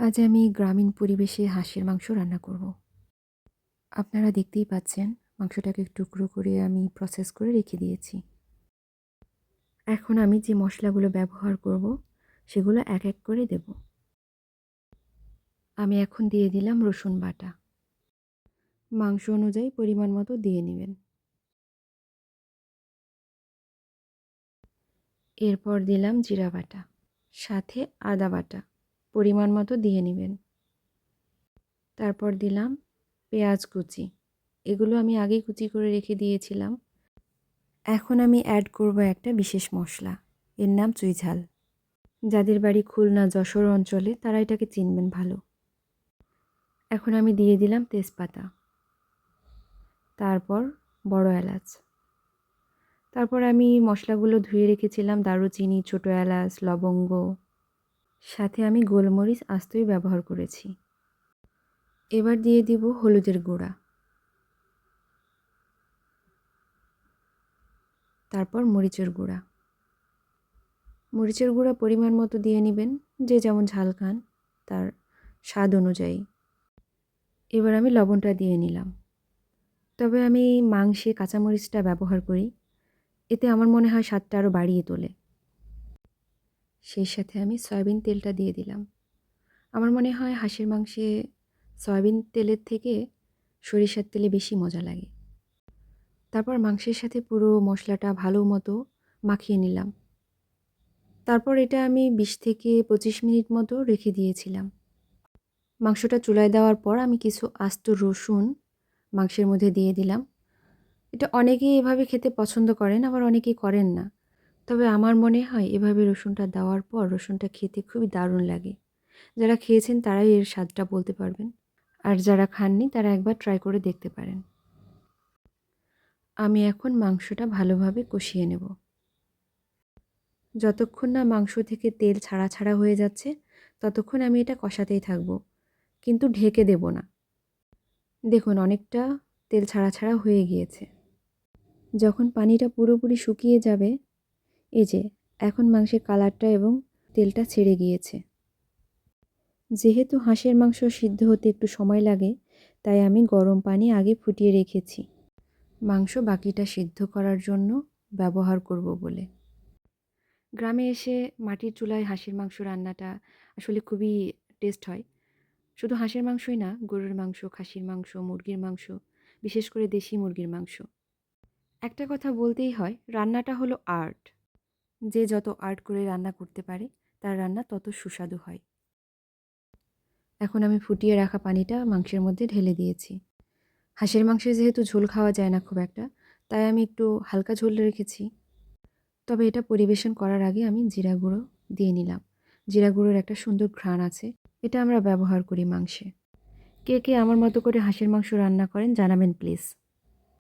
আজ আমি গ্রামীণ পরিবেশে হাঁসের মাংস রান্না করব। আপনারা দেখতেই পাচ্ছেন, মাংসটাকে টুকরো করে আমি প্রসেস করে রেখে দিয়েছি। এখন আমি যে মশলাগুলো ব্যবহার করব, সেগুলো এক এক করে দেব। আমি এখন দিয়ে দিলাম রসুন বাটা। মাংস অনুযায়ী পরিমাণ মতো দিয়ে নেবেন। এরপর দিলাম জিরা বাটা, সাথে আদা বাটা। পরিমাণ মতো দিয়ে নেবেন। তারপর দিলাম পেঁয়াজ কুচি। এগুলো আমি আগেই কুচি করে রেখে দিয়েছিলাম। এখন আমি অ্যাড করব একটা বিশেষ মশলা। এর নাম চুইঝাল যাদের বাড়ি খুলনা, যশোর অঞ্চলে তারা এটাকে চিনবেন ভালো। এখন আমি দিয়ে দিলাম তেজপাতা। তারপর বড় এলাচ। তারপর আমি মশলাগুলো ধুয়ে রেখেছিলাম, দারুচিনি, ছোটো এলাচ, লবঙ্গ। সাথে আমি গোলমরিচ আস্তই ব্যবহার করেছি। এবার দিয়ে দিব হলুদের গুঁড়া। তারপর মরিচের গুঁড়া। মরিচের গুঁড়া পরিমাণ মতো দিয়ে নেবেন, যে যেমন ঝাল খান, তার স্বাদ অনুযায়ী। এবার আমি লবণটা দিয়ে নিলাম। তবে আমি মাংসে কাঁচামরিচটা ব্যবহার করি। এতে আমার মনে হয় স্বাদটা আরও বাড়িয়ে তোলে। সেই সাথে আমি সয়াবিন তেলটা দিয়ে দিলাম। আমার মনে হয় হাঁসের মাংসে সয়াবিন তেলের থেকে সরিষার তেলে বেশি মজা লাগে। তারপর মাংসের সাথে পুরো মশলাটা ভালো মতো মাখিয়ে নিলাম। তারপর এটা আমি বিশ থেকে পঁচিশ মিনিট মতো রেখে দিয়েছিলাম। মাংসটা চুলায় দেওয়ার পর আমি কিছু আস্ত রসুন মাংসের মধ্যে দিয়ে দিলাম। এটা অনেকেই এভাবে খেতে পছন্দ করেন, আবার অনেকেই করেন না। তবে আমার মনে হয় এভাবে রসুনটা দেওয়ার পর রসুনটা খেতে খুবই দারুণ লাগে। যারা খেয়েছেন তারাই এর স্বাদটা বলতে পারবেন। আর যারা খাননি তারা একবার ট্রাই করে দেখতে পারেন। আমি এখন মাংসটা ভালোভাবে কষিয়ে নেব। যতক্ষণ না মাংস থেকে তেল ছাড়া ছাড়া হয়ে যাচ্ছে, ততক্ষণ আমি এটা কষাতেই থাকব। কিন্তু ঢেকে দেব না। দেখুন, অনেকটা তেল ছাড়া ছাড়া হয়ে গিয়েছে। যখন পানিটা পুরোপুরি শুকিয়ে যাবে এই যে, এখন মাংসের কালারটা এবং তেলটা ছেড়ে গিয়েছে। যেহেতু হাঁসের মাংস সিদ্ধ হতে একটু সময় লাগে, তাই আমি গরম পানি আগে ফুটিয়ে রেখেছি। মাংস বাকিটা সিদ্ধ করার জন্য ব্যবহার করব বলে। গ্রামে এসে মাটির চুলায় হাঁসের মাংস রান্নাটা আসলে খুবই টেস্ট হয়। শুধু হাঁসের মাংসই না, গরুর মাংস, খাসির মাংস, মুরগির মাংস, বিশেষ করে দেশি মুরগির মাংস। একটা কথা বলতেই হয়, রান্নাটা হলো আর্ট। যে যত আর্ট করে রান্না করতে পারে, তার রান্না তত সুস্বাদু হয়। এখন আমি ফুটিয়ে রাখা পানিটা মাংসের মধ্যে ঢেলে দিয়েছি। হাঁসের মাংসে যেহেতু ঝোল খাওয়া যায় না খুব একটা, তাই আমি একটু হালকা ঝোল রেখেছি। তবে এটা পরিবেশন করার আগে আমি জিরা গুঁড়ো দিয়ে নিলাম। জিরা গুঁড়োর একটা সুন্দর ঘ্রাণ আছে, এটা আমরা ব্যবহার করি মাংসে। কে কে আমার মতো করে হাঁসের মাংস রান্না করেন জানাবেন প্লিজ।